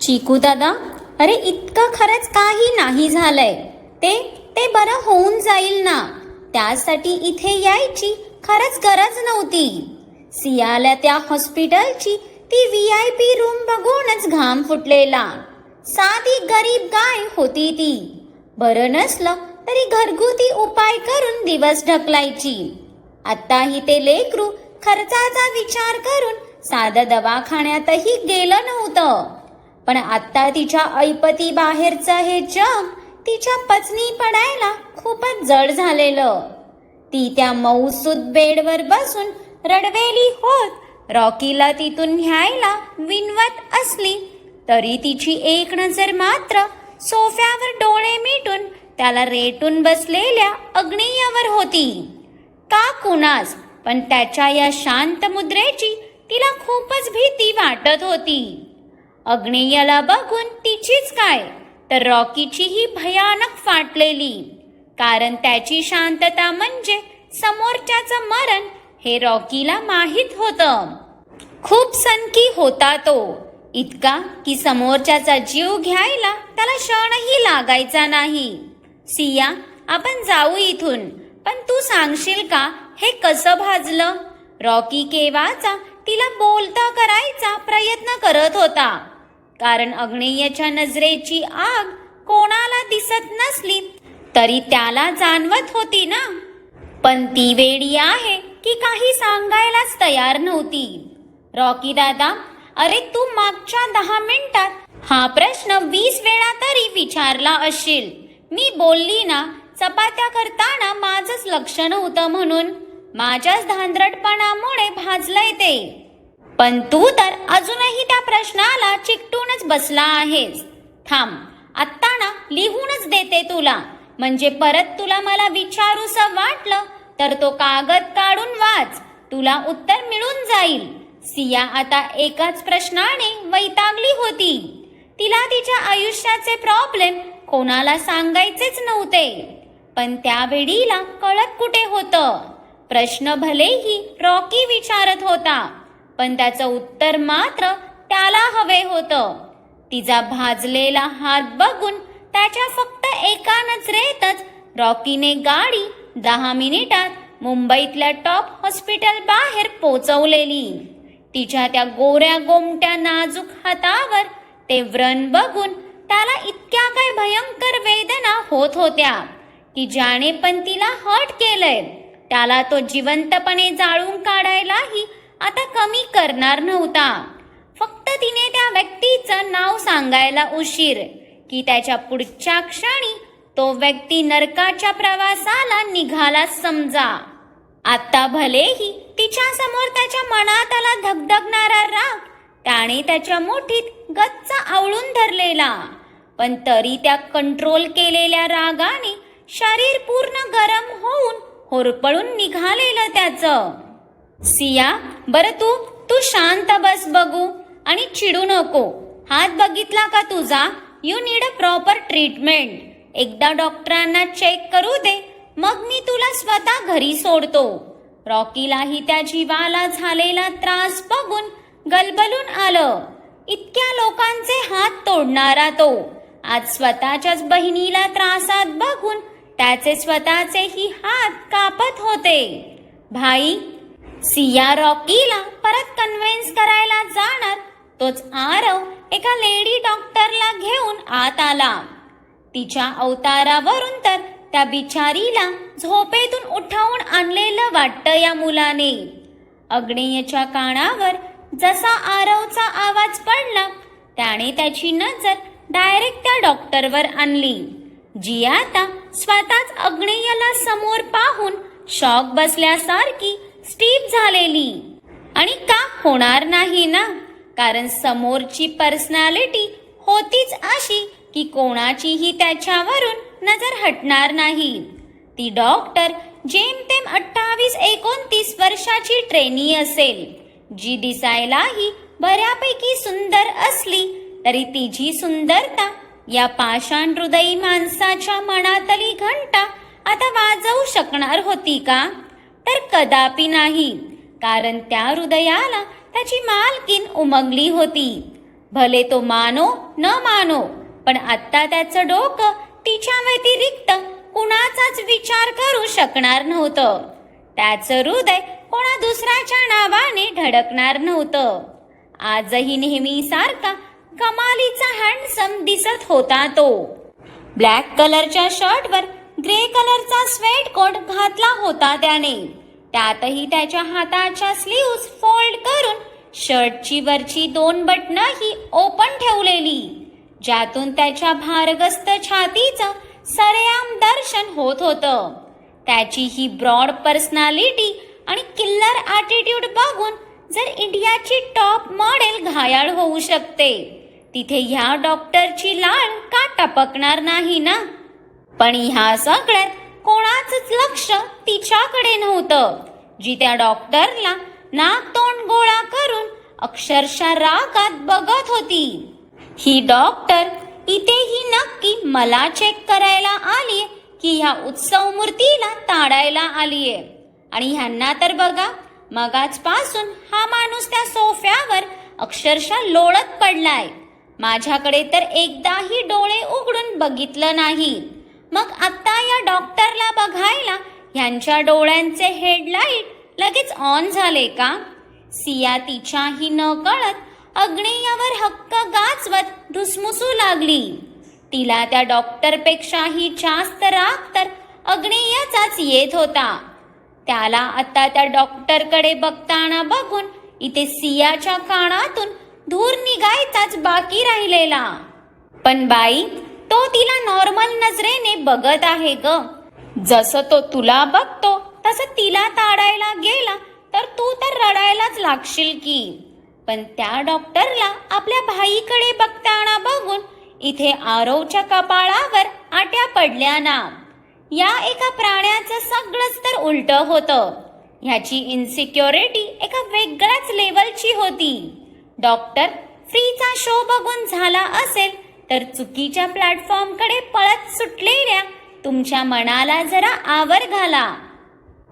चिकू दादा अरे इतकं खरंच काही नाही झालंय. ते ते बरं होऊन जाईल ना. त्यासाठी इथे यायची खरंच गरज नव्हती. सियाला त्या हॉस्पिटलची ती व्ही आय पी रूम बघूनच घाम फुटलेला. साधी गरीब गाय होती ती. बरं नसलं तरी घरगुती उपाय करून दिवस ढकलायची. आत्ताही ते लेकरू खर्चाचा विचार करून साधं दवाखान्यातही गेलं नव्हतं. पण आता तिच्या ऐपती बाहेरचं हे जग तिच्या पचनी पडायला खूपच जड झालेलं. ती त्या मऊसूद बेडवर बसून रडवेली होत रॉकीला तिथून न्यायला विनवत असली तरी तिची एक नजर मात्र सोफ्यावर डोळे मिटून त्याला रेटून बसलेल्या अग्नियावर होती. का कुणास पण त्याच्या या शांत मुद्रेची तिला खूपच भीती वाटत होती. अग्नेयाला बघून तिचीच काय? तर रॉकीचीही भयानक फाटलेली. कारण त्याची शांतता म्हणजे समोरच्याचं मरण हे रॉकीला माहीत होतं. खूप सनकी होता तो. इतका की समोरच्याचा जीव घ्यायला त्याला क्षणही लागायचा नाही. सिया आपण जाऊ इथून. पण तू सांगशील का हे कसं भाजलं? रॉकी केवाचा तिला बोलता करायचा प्रयत्न करत होता. कारण अग्नेयाच्या नजरेची आग कोणाला दिसत नसली तरी त्याला जाणवत होती ना. पण ती वेडी आहे की काही सांगायलाच तयार नव्हती. रॉकी दादा अरे तू मागच्या दहा मिनिटात हा प्रश्न वीस वेळा तरी विचारला असशील मी बोलली ना चपात्या करताना माझंच लक्ष नव्हतं म्हणून. माझ्याच धांदरटपणामुळे भाजलंय ते. पण तू तर अजूनही त्या प्रश्नाला चिकटूनच बसला आहेस. थांब आत्ता ना लिहूनच देते तुला. म्हणजे परत तुला मला विचारूसं वाटलं तर तो कागद काढून वाच. तुला उत्तर मिळून जाईल. सिया आता एकाच प्रश्नाने वैतागली होती. तिला तिच्या आयुष्याचे प्रॉब्लेम कोणाला सांगायचेच नव्हते. पण त्या वेळीला कळत कुठे होतं? प्रश्न भलेही रॉकी विचारत होता. पण त्याचं उत्तर मात्र त्याला हवे होतं. तिचा भाजलेला हात बघून त्याच्या फक्त एका नजरेतच रॉकीने गाडी दहा मिनिटात मुंबईतल्या टॉप हॉस्पिटल बाहेर पोचवलेली. तिच्या त्या गोऱ्या गोमट्या नाजूक हातावर ते व्रण बघून त्याला इतक्या काय भयंकर वेदना होत होत्या की ज्याने पण तिला हट केलंय त्याला तो जिवंतपणे जाळून काढायलाही आता कमी करणार नव्हता. फक्त तिने त्या व्यक्तीचं नाव सांगायला उशीर की त्याच्या पुढच्या क्षणी तो व्यक्ती नरकाच्या प्रवासाला निघाला समजा. आता भलेही तिच्या समोर त्याच्या मनात आला धगधगणारा राग त्याने त्याच्या मुठीत गच्च आवळून धरलेला. पण तरी त्या कंट्रोल केलेल्या रागाने शरीर पूर्ण गरम होऊन होरपळून निघालेलं त्याचं. सिया बरं तू तू शांत बस बघू आणि चिडू नको. हात बघितला का तुझा? You need a proper treatment एकदा डॉक्टरांना चेक करू दे मग मी तुला स्वतः घरी सोडतो. रॉकीलाही त्या जीवाला झालेला त्रास बघून गलबलून आलं. इतक्या लोकांचे हात तोडणारा तो. आज स्वतःच्याच बहिणीला त्रासात बघून त्याचे स्वतःचेही हात कापत होते. भाई सिया रॉकीला परत कन्व्हिन्स करायला जाणार. तोच आरव एका लेडी डॉक्टरला घेऊन आत आला. तिच्या अवतारावरून तर त्या बिचारीला झोपेतून उठवून आणलेलं वाटतं या मुलाने. अग्नेयच्या कानावर जसा आरवचा आवाज पडला त्याने त्याची नजर डायरेक्ट त्या डॉक्टरवर आणली जी आता स्वतःच अग्नेयला समोर पाहून शॉक बसल्यासारखी स्टीप झालेली. आणि का होणार नाही ना? कारण समोरची पर्सनॅलिटी होतीच अशी की कोणाचीही त्याच्यावरून नजर हटणार नाही. ती डॉक्टर जेमतेम अठ्ठावीस एकोणतीस वर्षाची ट्रेनी असेल. जी दिसायलाही बऱ्यापैकी सुंदर असली तरी तिची सुंदरता या पाषाण हृदयी माणसाच्या मनातली घंटा आता वाजवू शकणार होती का? तर कदापि नाही. कारण त्या हृदयाला त्याची मालकीन उमंगली होती. भले तो मानो न मानो पण आत्ता त्याचं डोकं तिच्या व्यतिरिक्त कुणाचाच विचार करू शकणार नव्हतं. त्याचं हृदय कोणा दुसऱ्याच्या नावाने धडकणार नव्हतं. आजही नेहमीसारखा कमालीचा हँडसम दिसत होता तो. ब्लॅक कलरच्या शर्टवर ग्रे कलरचा स्वेट कोट घातला होता त्याने. त्यातही त्याच्या हाताच्या स्लीव्ज फोल्ड करून शर्टची वरची दोन बटणंही ओपन ठेवलेली. ज्यातून त्याच्या भारगस्त छातीचं सरेआम दर्शन होत होतं. त्याची ही ब्रॉड पर्सनॅलिटी आणि किल्लर ॲटिट्यूड बघून जर इंडियाची टॉप मॉडेल घायाळ होऊ शकते तिथे ह्या डॉक्टरची लाळ का टपकणार नाही ना? पण ह्या सगळ्यात कोणाचंच लक्ष तिच्याकडे नव्हतं. जी त्या डॉक्टरला नाक तोंड गोळा करून अक्षरशः रागात बघत होती. ही डॉक्टर इथेही नक्की मला चेक करायला आलीये की ह्या उत्सव मूर्तीला ताडायला आलीये. आणि ह्यांना तर बघा मगाचपासून हा माणूस त्या सोफ्यावर अक्षरशः लोळत पडलाय. माझ्याकडे तर एकदाही डोळे उघडून बघितलं नाही. मग आता या डॉक्टरला बघायला ह्यांच्या डोळ्यांचे हेडलाईट लगेच ऑन झाले का? सिया तिच्याही न कळत अग्नेयावर हक्क गाजवत धुसमुसू लागली. तिला त्या डॉक्टरपेक्षाही जास्त राग तर अग्नेयाचाच येत होता. त्याला आता त्या डॉक्टरकडे बघताना बघून इथे सियाच्या कानातून धूर निघायचाच बाकी राहिलेला. पण बाई तो तिला नॉर्मल नजरेने बघत आहे ग. जसं तो तुला बघतो तसं तिला ताडायला गेला तर तू तर रडायलाच लागशील की. पण त्या डॉक्टरला आपल्या भाईकडे बघताना बघून इथे आरवच्या कपाळावर आट्या पडल्या ना. या एका प्राण्याचं सगळंच तर उलट होतं. ह्याची इन्सिक्युरिटी एका वेगळ्याच लेवलची होती. डॉक्टर फ्रीचा शो बघून झाला असेल तर चुकीच्या प्लॅटफॉर्मकडे पळत सुटलेल्या तुमच्या मनाला जरा आवर घाला.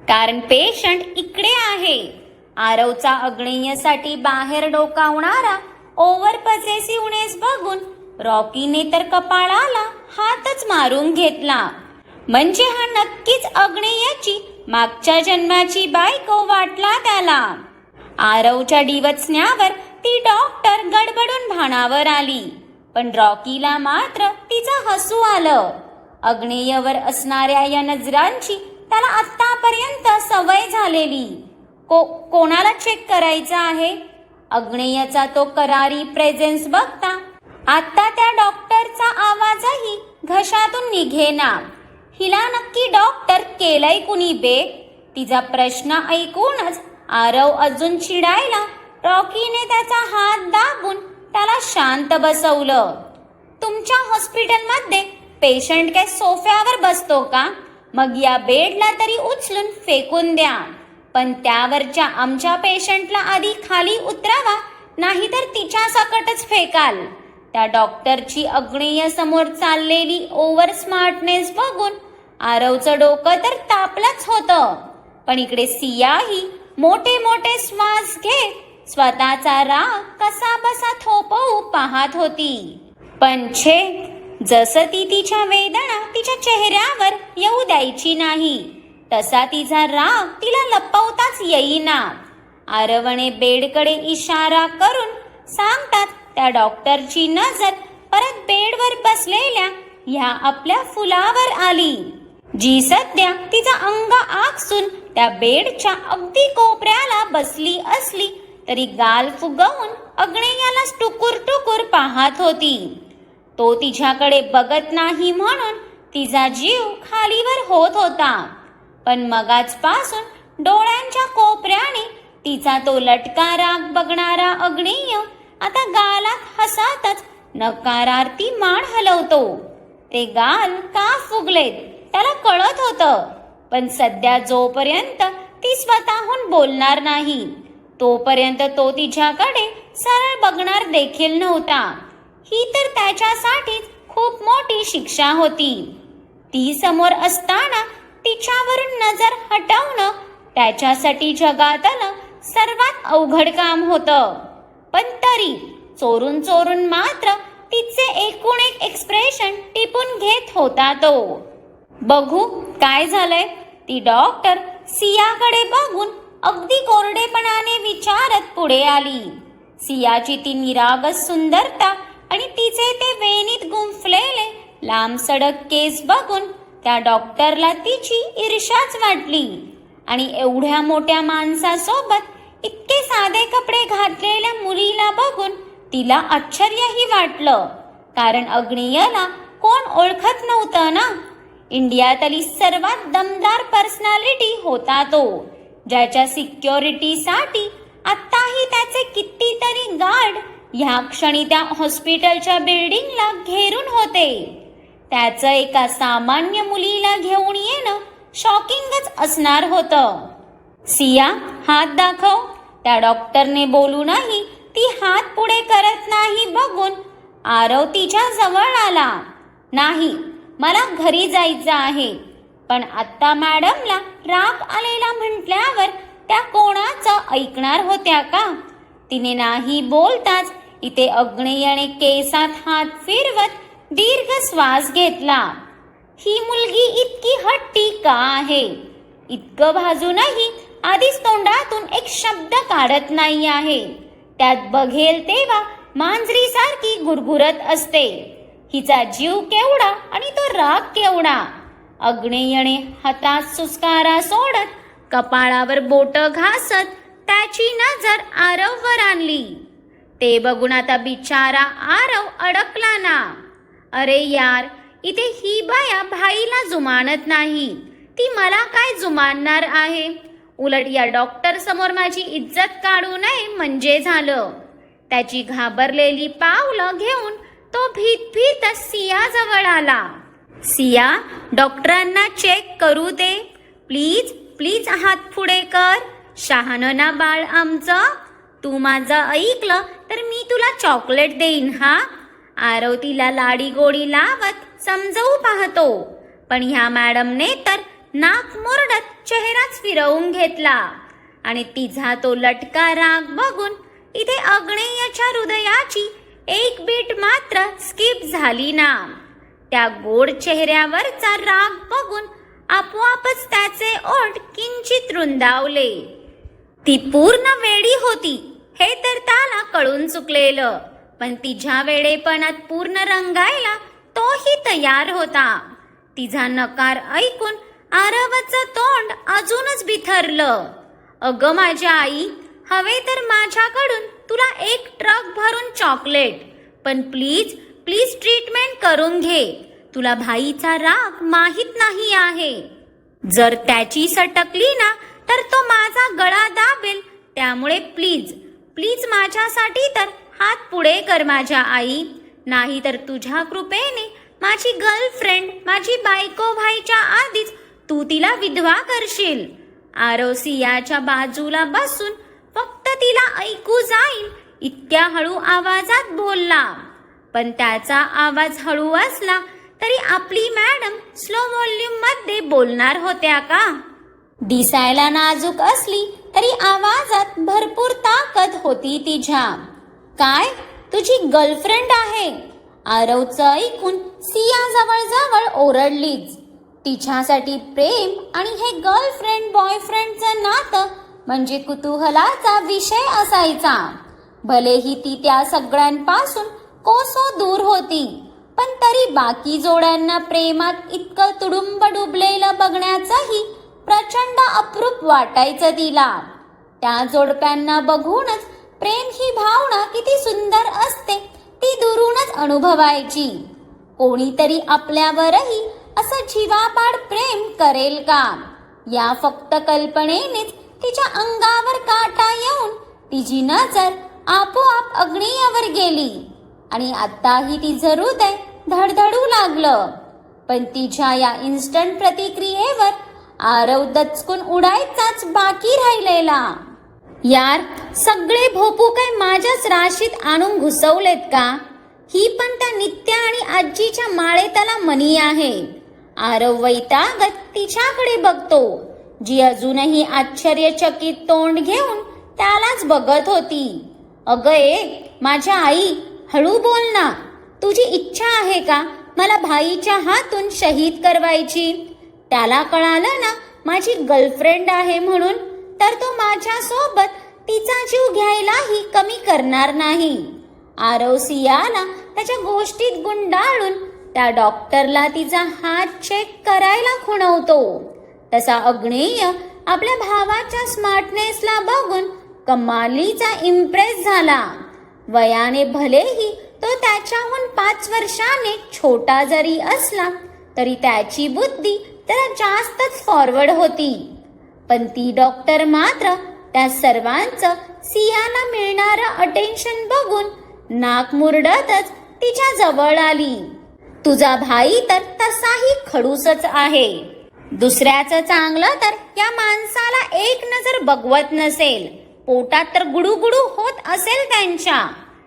कारण पेशंट इकडे आहे. आरवचा अग्नेयसाठी बाहेर डोकावणारा ओव्हर पजेसिव्हनेस बघून रॉकीने तर कपाळाला हातच मारून घेतला. म्हणजे हा नक्कीच अग्नेयाची मागच्या जन्माची बायको वाटला त्याला. आरवच्या डिवचण्यावर ती डॉक्टर गडबडून भाणावर आली. पण रॉकीला मात्र तिचं हसू आलं. अग्नेयवर असणाऱ्या या नजरांची त्याला आत्तापर्यंत सवय झालेली. को कोणाला चेक करायचा आहे? अग्नेयचा तो करारी प्रेझेन्स बघता आता त्या डॉक्टरचा आवाजही घशातून निघेना. हिला नक्की डॉक्टर केलंय कुणी बे? तिचा प्रश्न ऐकूनच आरव अजून चिडायला रॉकीने त्याचा हात दाबून त्याला शांत बसवलं. तुमच्या हॉस्पिटलमध्ये पेशंट काय सोफ्यावर बसतो का? मग या बेडला तरी उचलून फेकून द्या. पण त्यावरच्या आमच्या पेशंटला आधी खाली उतरावा नाहीतर तिच्या सकटच फेकाल. त्या डॉक्टरची अग्नेय समोर चाललेली ओव्हर स्मार्टनेस बघून आरवचं डोकं तर तापलंच होतं. पण इकडे सियाही मोठे मोठे श्वास घेत स्वतःचा राग कसा बसा थोपवू पाहत होती. पण छे जसं ती तिच्या वेदना तिच्या चेहऱ्यावर येऊ द्यायची नाही तसा तिचा राग तिला लपवताच येईना. आरवणे बेडकडे इशारा करून सांगतात त्या डॉक्टरची नजर परत बेडवर बसलेल्या ह्या आपल्या फुलावर आली. जी सध्या तिचा अंग आकसून त्या बेडच्या अगदी कोपऱ्याला बसली असली तरी गाल फुगवून अग्नेयालाच टुकुर टुकुर पाहत होती. तो तिच्याकडे बघत नाही म्हणून तिचा जीव खालीवर होत होता. पण मगाचपासून डोळ्यांच्या कोपऱ्याने तिचा तो लटका राग बघणारा अग्नेय आता गालात हसातच नकारार्थी मान हलवतो. ते गाल का फुगलेत त्याला कळत होतं पण सध्या जोपर्यंत ती स्वतःहून बोलणार नाही तोपर्यंत तो तिच्याकडे सरळ बघणार देखील नव्हता. ही तर त्याच्यासाठीच खूप मोठी शिक्षा होती. ती समोर असताना तिच्यावरून नजर हटवणं त्याच्यासाठी जगातलं सर्वात अवघड काम होतं. पण तरी चोरून चोरून मात्र तिचे एकूण एक एक्सप्रेशन टिपून घेत होता तो. बघू काय झालंय? ती डॉक्टर सियाकडे बघून अगदी कोरडेपणाने विचारत पुढे आली. सियाची ती निरागस सुंदरता आणि तिचे ते वेणीत गुंफलेले लांब सडक केस बघून त्या डॉक्टरला तिची ईर्षाच वाटली. आणि एवढ्या मोठ्या माणसासोबत इतके साधे कपडे घातलेल्या मुलीला बघून तिला आश्चर्यही वाटलं. कारण अग्नियला कोण ओळखत नव्हतं ना? इंडियातली सर्वात दमदार पर्सनॅलिटी होता तो. ज्याच्या सिक्युरिटीसाठी आत्ताही त्याचे कितीतरी गार्ड ह्या क्षणी त्या हॉस्पिटलच्या बिल्डिंगला घेरून होते. त्याचं एका सामान्य मुलीला घेऊन येणं शॉकिंगच असणार होतं. सिया हात दाखव. त्या डॉक्टरने बोलूनही ती हात पुढे करत नाही बघून आरव तिच्या जवळ आला. नाही मला घरी जायचं आहे. पण आत्ता मॅडमला राग आलेला म्हटल्यावर त्या कोणाचं ऐकणार होत्या का? तिने नाही बोलताच इथे अग्नेयाने केसात हात फिरवत दीर्घ श्वास घेतला. ही मुलगी इतकी हट्टी का आहे? इतकं भाजूनही आधीच तोंडातून एक शब्द काढत नाही आहे. त्यात बघेल तेव्हा मांजरी सारखी गुरगुरत असते. हिचा जीव केवढा आणि तो राग केवढा? अग्नेयने हातात सुस्कारा सोडत कपाळावर बोट घासत त्याची नजर आरववर आणली. ते बघून आता बिचारा आरव अडकला ना. अरे यार इथे ही बाया भाईला जुमानत नाही. ती मला काय जुमानणार आहे? उलट या डॉक्टर समोर माझी इज्जत काढू नये म्हणजे झालं. त्याची घाबरलेली पावलं घेऊन तो भीत भीत सियाजवळ आला. सिया डॉक्टरांना चेक करू दे. प्लीज प्लीज हात पुढे कर. शहाणना बाळ आमचं. तू माझं ऐकलं तुला चॉकलेट देईन हा? आरव तिला लाडी गोडी लावत समजवू पाहतो. पण ह्या मॅडमने तर नाक मोरडत चेहराच फिरवून घेतला. आणि तिचा तो लटका राग बघून इथे अग्नेयाच्या हृदयाची एक बीट मात्र स्किप झाली ना. त्या गोड चेहऱ्यावरचा राग बघून आपोआपच त्याचे ओठ किंचित रुंदावले. ती पूर्ण वेडी होती. हे तर त्याला कळून चुकलेलं. पण तिच्या वेळेपणात पूर्ण रंगायला तोही तयार होता. तिचा नकार ऐकून आरवचं तोंड अजूनच बिथरलं. अगं माझ्या आई हवे तर माझ्याकडून तुला एक ट्रक भरून चॉकलेट. पण प्लीज प्लीज ट्रीटमेंट करून घे. तुला भाईचा राग माहीत नाही आहे. जर त्याची सटकली ना तर तो माझा गळा दाबेल. त्यामुळे प्लीज प्लीज माझ्यासाठी तर हात पुढे कर माझ्या आई. नाही तर तुझ्या कृपेने माझी गर्लफ्रेंड माझी बायको व्हायच्या आधीच तू तिला विधवा करशील. आरोसियाच्या बाजूला बसून फक्त तिला ऐकू जाईल इतक्या हळू आवाजात बोलला. पण त्याचा आवाज हळू असला तरी आपली मॅडम स्लो व्हॉल्यूममध्ये बोलणार होत्या का? दिसायला नाजूक असली तरी आवाजात भरपूर ताकद होती तिच्या काय? तुझी गर्लफ्रेंड आहे. आरवचं ऐकून सिया जवळ जवळ ओरडलीच. तिच्यासाठी प्रेम आणि हे गर्लफ्रेंड बॉयफ्रेंडचं नातं म्हणजे कुतूहलाचा विषय असायचा. भलेही ती त्या सगळ्यांपासून कोसो दूर होती पण तरी बाकी जोड्यांना प्रेमात इतकं तुडुंब डुबलेलं बघण्याचंही प्रचंड अप्रूप वाटायचं तिला. त्या जोडप्यांना बघूनच प्रेम ही भावना किती सुंदर असते ती दुरूनच अनुभवायची. कोणीतरी आपल्यावरही असं जीवापाड प्रेम करेल का? या फक्त कल्पनेनेच तिच्या अंगावर काटा येऊन तिची नजर आपोआप अग्नियावर गेली. आणि आताही तिचं हृदय धडधडू लागलं. पण तिच्या या इन्स्टंट प्रतिक्रियेवर आरव दचकून उडायचाच बाकी राहिलेला. यार सगळे भोपू काय माझ्याच राशीत आणून घुसवलेत का? ही पण त्या नित्या आणि आजीच्या माळेताला मनी आहे. आरव वैताग तिच्याकडे बघतो. जी अजूनही आश्चर्यचकित तोंड घेऊन त्यालाच बघत होती. अगं ए माझ्या आई हळू बोल ना. तुझी इच्छा आहे का मला भाईच्या हातून शहीद करवायची? त्याला कळालं ना माझी गर्लफ्रेंड आहे म्हणून तर तो माझ्या सोबत तिचा जीव घ्यायलाही कमी करणार नाही. आरव सियाला त्याच्या गोष्टीत गुंडाळून त्या डॉक्टरला तिचा हात चेक करायला खुणवतो. तसा अग्नेय आपल्या भावाच्या स्मार्टनेसला बघून कमालीचा इम्प्रेस झाला. वयाने भलेही तो त्याच्याहून पाच वर्षाने छोटा जरी असला तरी त्याची बुद्धी तर जास्तच फॉरवर्ड होती. पण ती डॉक्टर मात्र त्या सर्वांचं सियाला मिळणारं अटेन्शन बघून नाक मुरडतच तिच्या जवळ आली. तुझा भाई तर तसाही खडूसच आहे. दुसऱ्याचं चांगलं तर या माणसाला एक नजर बघवत नसेल. पोटात तर गुडूगुडू होत असेल त्यांच्या.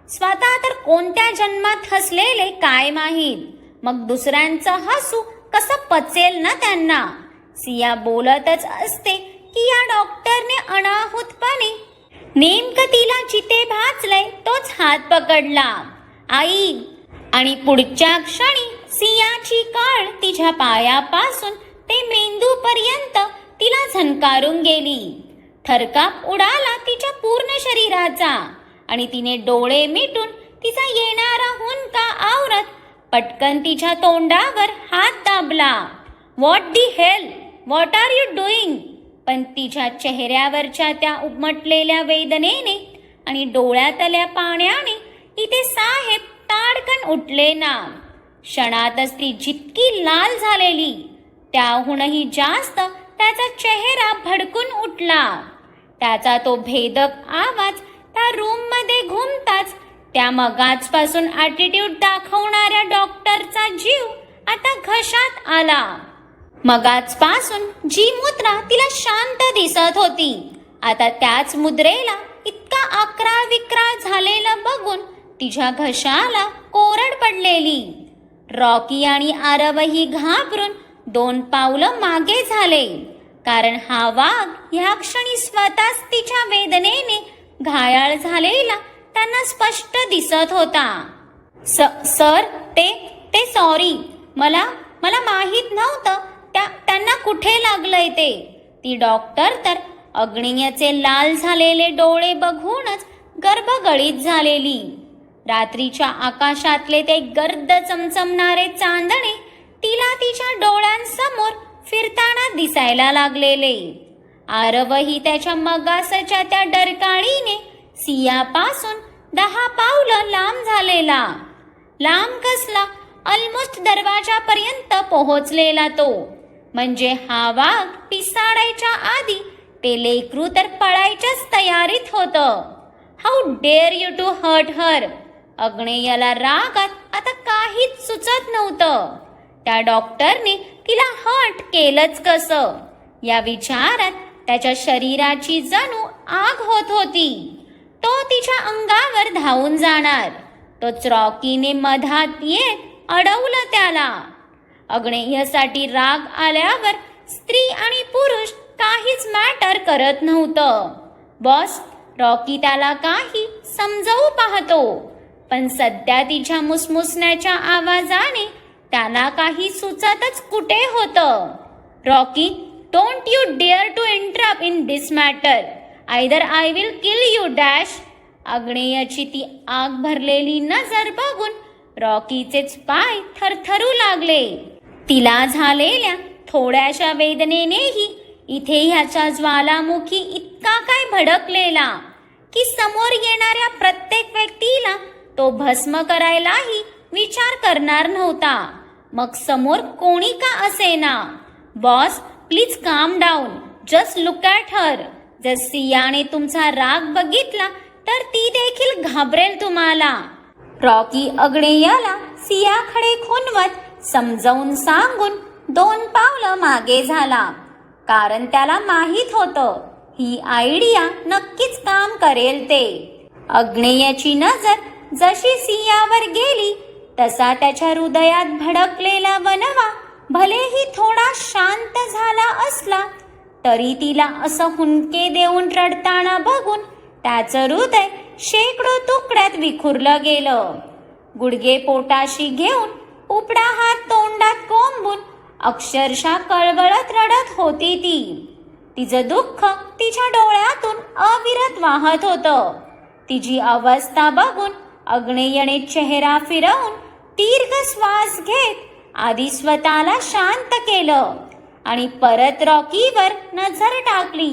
स्वतः तर कोणत्या जन्मात हसलेले काय माहीत. मग दुसऱ्यांचं हसू कसं पचेल ना त्यांना? सिया बोलतच असते की या डॉक्टरने अनाहूतपणे नेमकं तिला जिथे भाचलंय तोच हात पकडला. आई! आणि पुढच्या क्षणी सियाची काळ तिच्या पायापासून ते मेंदूपर्यंत तिला झनकारून गेली. थरकाप उडाला तिच्या पूर्ण शरीराचा आणि तिने डोळे मिटून तिचा येणारा हुंका आवरत पटकन तिच्या तोंडावर हात दाबला. What the hell what are you doing पण तिच्या चेहऱ्यावरच्या त्या उमटलेल्या वेदनेने आणि डोळ्यातल्या पाण्याने इथे साहेब ताडकन उठले ना. क्षणातच ती जितकी लाल झालेली त्याहूनही जास्त त्याचा चेहरा भडकून उठला. त्याचा तो भेदक आवाज त्या रूममध्ये घुमताच त्या मगाचपासून ॲटिट्यूड दाखवणाऱ्या डॉक्टरचा जीव आता घशात आला. मगाचपासून जी मुद्रा तिला शांत दिसत होती. आता त्याच मुद्रेला इतका अकरा विक्रा झालेला बघून तिच्या घशाला कोरड पडलेली. रॉकी आणि आरवही घाबरून दोन पावलं मागे झाले. कारण हा वाघ ह्या क्षणी स्वतःच तिच्या वेदनेने घायाळ झालेला त्यांना स्पष्ट दिसत होता. स सर ते ते सॉरी. मला मला माहीत नव्हतं. त्या त्यांना कुठे लागलंय ते? ती डॉक्टर तर अग्नियचे लाल झालेले डोळे बघूनच गर्भगळीत झालेली. रात्रीच्या आकाशातले ते गर्द चमचमणारे चांदणे तिला तिच्या डोळ्यांसमोर फिरताना दिसायला लागलेले. आरवही त्याच्या मगासच्या त्या डरकाळीने सियापासून दहा पावलं लांब झालेला. लांब कसला? ऑलमोस्ट दरवाजापर्यंत पोहोचलेला तो. म्हणजे हा वाघ पिसाडायच्या आधी ते लेकरू तर पळायच्याच तयारीत होतं. How dare you to hurt her अग्नेयाला रागात आता काहीच सुचत नव्हतं. त्या डॉक्टरने तिला हर्ट केलंच कसं? या विचारात त्याच्या शरीराची जणू आग होत होती. तो तिच्या अंगावर धावून जाणार. तो रॉकीने मधात येत अडवलं त्याला. अग्नेयसाठी राग आल्यावर स्त्री आणि पुरुष काहीच मॅटर करत नव्हतं. बॉस रॉकी त्याला काही समजवू पाहतो. पण सध्या तिच्या मुसमुसण्याच्या आवाजाने त्याला काही सुचतच कुठे होतं? Rocky don't you dare to interrupt in this matter either I will kill you dash अग्नेयाची ती आग भरलेली नजर बघून रॉकीचेच पाय थरथरू लागले. तिला झालेल्या थोड्याशा वेदनेनेही इथे ह्याच्या ज्वालामुखी इतका काय भडकलेला की समोर येणाऱ्या प्रत्येक व्यक्तीला तो भस्म करायलाही विचार करणार नव्हता. मग समोर कोणी का असेना? Boss please calm down just look at her जर सियाने तुमचा राग बघितला तर ती देखील घाबरेल तुम्हाला. रॉकी अग्नेयाला सियाकडे खुनवत समजावून सांगून दोन पावलं मागे झाला. कारण त्याला माहीत होतं ही आयडिया नक्कीच काम करेल ते. अग्नेयाची नजर जशी सियावर गेली तसा त्याच्या हृदयात भडकलेला वनवा भलेही थोडा तरी तिला असं हुंके देऊन रडताना बघून त्याचं हृदय शेकडो तुकड्यात विखुरलं गेलं. गुडगे पोटाशी घेऊन उपडा हात तोंडात कोंबून अक्षरशः कळवळत रडत होती ती. तिचं दुःख तिच्या डोळ्यातून अविरत वाहत होतं. तिची अवस्था बघून अग्नेयने चेहरा फिरवून दीर्घ श्वास घेत आधी स्वतःला शांत केलं. आणि परत रॉकीवर नजर टाकली.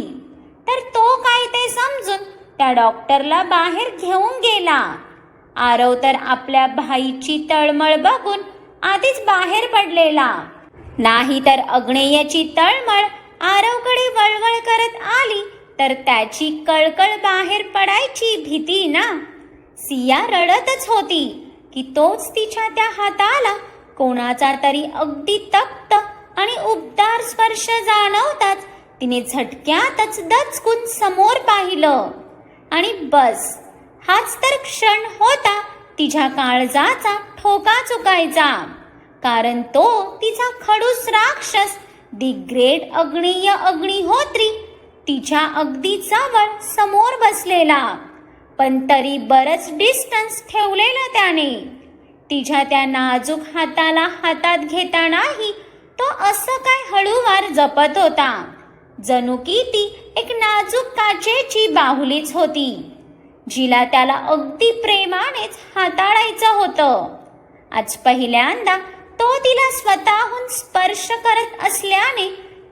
तर तो काय ते समजून त्या डॉक्टरला बाहेर घेऊन गेला. आरव तर आपल्या भाईची तळमळ बघून आधीच बाहेर पडलेला. नाही तर अग्नेयाची तळमळ आरवकडे वळवळ करत आली तर त्याची कळकळ बाहेर पडायची भीती ना? सिया रडतच होती की तोच तिच्या त्या हाताला कोणाचा तरी अगदी तप्त आणि उबदार स्पर्श जाणवताच तिने झटक्यातच दचकून समोर पाहिलं. आणि बस हाच तर क्षण होता तिच्या काळजाचा ठोका चुकायचा. कारण तो तिचा खडूस राक्षस दी ग्रेट अग्नीय अग्निहोत्री तिच्या अगदी जवळ समोर बसलेला. पण तरी बरंच डिस्टन्स ठेवलेलं त्याने. तिच्या त्या नाजूक हाताला हातात घेतानाही तो असं काय हळूवार जपत होता? जणू की ती एक नाजूक काचेची बाहुलीच होती जिला त्याला अगदी प्रेमानेच हाताळायचं होतं. आज पहिल्यांदा तो तिला स्वतःहून स्पर्श करत असल्याने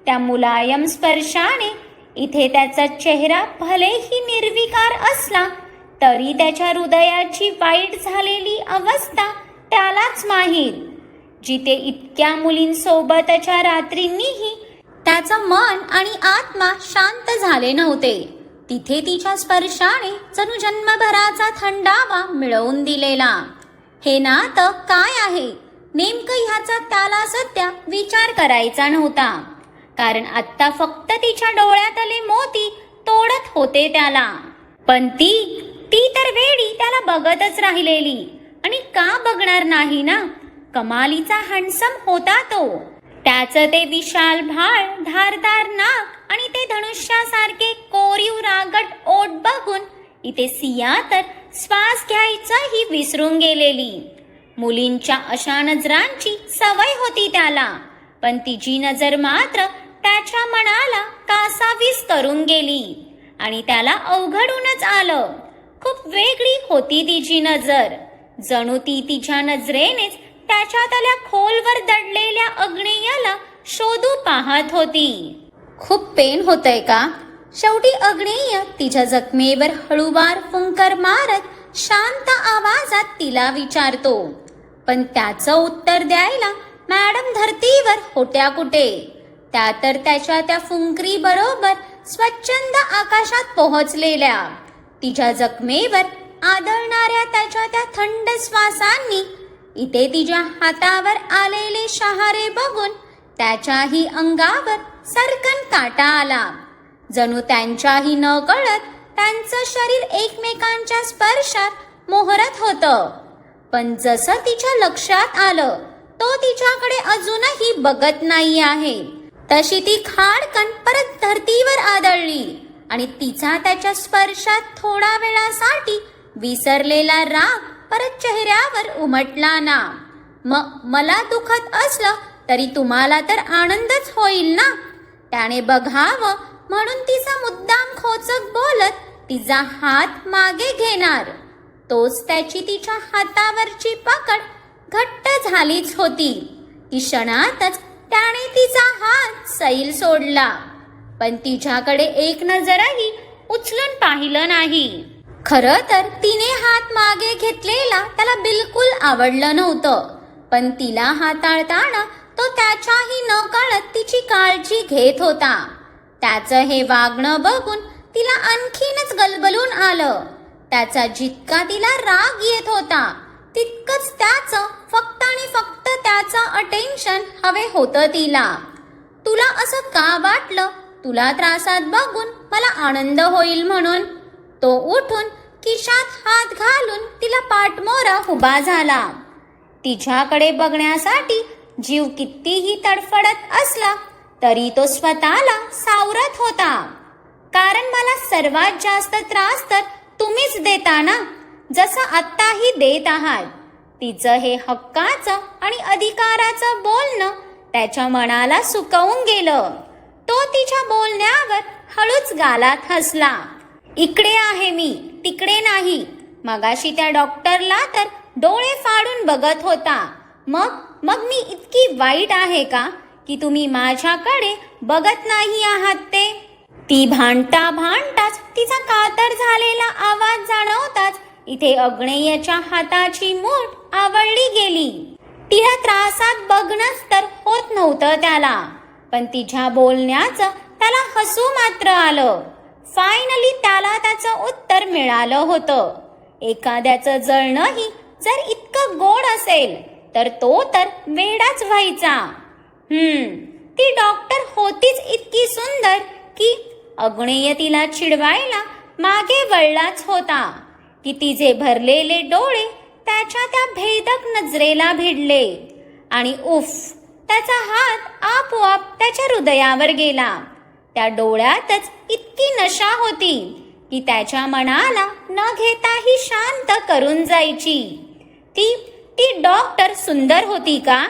त्या मुलायम स्पर्शाने इथे त्याचा चेहरा भलेही निर्विकार असला तरी त्याच्या हृदयाची वाईट झालेली अवस्था त्यालाच माहीत. जिथे इतक्या मुलींसोबतच्या रात्रींनीही त्याचं मन आणि आत्मा शांत झाले नव्हते. तिथे तिच्या स्पर्शाने जणू जन्मभराचा थंडावा मिळवून दिलेला. हे नातं काय आहे? नेमकं ह्याचा त्याला सध्या विचार करायचा नव्हता. कारण आत्ता फक्त तिच्या डोळ्यात आले मोती तोडत होते त्याला. पण ती ती तर वेळी त्याला बघतच राहिलेली. आणि का बघणार नाही ना? कमालीचा हँडसम होता तो. त्याचं ते विशाल भाळ धारदार नाक आणि ते धनुष्यासारखे कोरीव रागट ओठ बघून इथे सिया तर श्वास घ्यायचंही विसरून गेलेली. मुलींच्या अशा नजरांची सवय होती त्याला पण तिची नजर मात्र त्याच्या मनाला कासावीस करून गेली आणि त्याला अवघडूनच आलं. खूप वेगळी होती तिची नजर. जणू ती तिच्या नजरेनेच त्याच्यातल्या खोलवर दडलेल्या अग्नेयाला शोधू पाहत होती. खूप पेन होतय का? शेवटी अग्नेय तिच्या जखमेवर हळूवार फुंकर मारत शांत आवाजात तिला विचारतो. पण त्याचं उत्तर द्यायला मॅडम धरतीवर होत्या कुठे? त्या तर त्याच्या त्या फुंकरी बरोबर स्वच्छंद आकाशात पोहोचलेल्या. तिच्या जखमेवर आदळणाऱ्या त्याच्या त्या थंड श्वासांनी इथे तिच्या हातावर आलेले शहारे बघून त्याच्याही अंगावर सरकन काटा आला. जणू त्यांच्याही न कळत त्यांचं शरीर एकमेकांच्या स्पर्शात मोहरत होतं. पण जसं तिच्या लक्षात आलं तो तिच्याकडे अजूनही बघत नाही आहे. तशी ती खाडकन परत धरतीवर आदळली आणि तिचा त्याच्या स्पर्शात थोडा वेळासाठी विसरलेला राग परत चेहऱ्यावर उमटला ना. म मला दुखत असलं तरी तुम्हाला तर आनंदच होईल ना. त्याने बघावं म्हणून तिचा मुद्दाम खोचक बोलत तिचा हात मागे घेणार. तोच त्याची तिच्या हातावरची पकड घट्ट झालीच होती. ती क्षणातच त्याने तिचा हात सैल सोडला. पण तिच्याकडे एक नजरही उचलून पाहिलं नाही. खरं तर तिने हात मागे घेतलेला त्याला बिलकुल आवडलं नव्हतं. पण तिला हाताळताना तो त्याच्याही न कळत तिची काळजी घेत होता. त्याचं हे वागणं बघून तिला आणखीनच गलबलून आलं. त्याचा जितका तिला राग येत होता तितकंच त्याचं फक्त आणि फक्त त्याचं अटेन्शन हवे होतं तिला. तुला असं का वाटलं? तुला त्रासात बघून मला आनंद होईल म्हणून. तो उठून खिशात हात घालून तिला पाठमोरा उभा झाला. तिच्याकडे बघण्यासाठी जीव कितीही तडफडत असला तरी तो स्वतःला सावरत होता. कारण मला सर्वात जास्त त्रास तर तुम्हीच देता ना? जसं आत्ताही देत आहात. तिचं हे हक्काचं आणि अधिकाराचं बोलणं त्याच्या मनाला सुकवून गेलं. तो तिच्या बोलण्यावर हळूच गालात हसला. इकडे आहे मी तिकडे नाही. मगाशी त्या डॉक्टरला तर डोळे फाडून बघत होता. मग मग मी इतकी वाईट आहे का की तुम्ही माझ्याकडे बघत नाही आहात ते? ती भांडता भांडताच तिचा कातर झालेला आवाज जाणवताच इथे अग्नेयच्या हाताची मूठ आवडली गेली. तिला त्रासात बघणंच तर होत नव्हतं त्याला पण तिच्या बोलण्याचं त्याला हसू मात्र आलं. फायनली त्याला त्याचं उत्तर मिळालं होतं. एखाद्याचं जळणंही जर इतकं गोड असेल तर तो तर वेडाच व्हायचा. हम्म ती डॉक्टर होतीच इतकी सुंदर की अग्नेय तिला चिडवायला मागे वळलाच होता. की तिचे भरलेले डोळे त्याच्या त्या भेदक नजरेला भिडले. आणि उफ त्याचा हात आपोआप त्याच्या हृदयावर गेला. त्या डोळ्यातच इतकी नशा होती की त्याच्या मनाला न घेताही शांत करून जायची. ती ती डॉक्टर सुंदर होती का?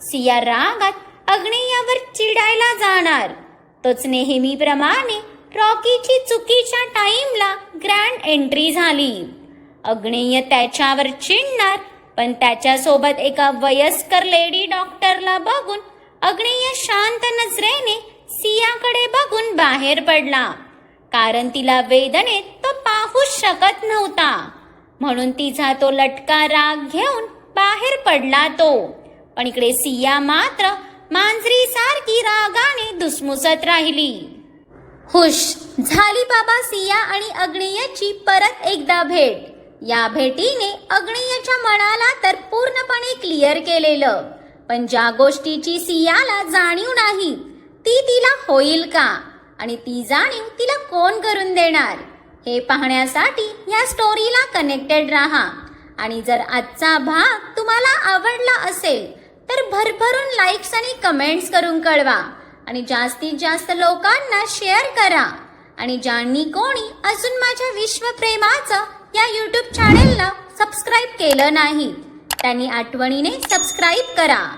सिया रागात अग्नेयावर चिडायला जाणार. तोच नेहमीप्रमाणे रॉकीची चुकीच्या टाइमला ग्रँड एंट्री झाली. अग्नेय त्याच्यावर चिडणार पण त्याच्यासोबत एका वयस्कर लेडी डॉक्टरला बघून अग्नेय शांत नजरेने सियाकडे बघून बाहेर पडला. कारण तिला वेदनेत तो पाहूच शकत नव्हता. म्हणून तिचा तो लटका राग घेऊन बाहेर पडला तो. पण इकडे सिया मात्र मांजरी सारखी रागाने दुसमुसत राहिली. हुश झाली बाबा सिया आणि अग्नेयाची परत एकदा भेट. या भेटीने अग्नेयाच्या मनाला तर पूर्णपणे क्लिअर केलेलं. पण ज्या गोष्टीची सियाला जाणीव नाही ती तिला होईल का? आणि ती जाणीव तिला कोण करून देणार? हे पाहण्यासाठी या स्टोरीला कनेक्टेड राहा. आणि जर आजचा भाग तुम्हाला आवडला असेल तर भरभरून लाईक्स आणि कमेंट्स करून कळवा. आणि जास्तीत जास्त लोकांना शेअर करा. आणि ज्यांनी कोणी अजून माझ्या विश्वप्रेमाचं या यूट्यूब चॅनेलला सबस्क्राईब केलं नाही त्यांनी आठवणीने सबस्क्राईब करा.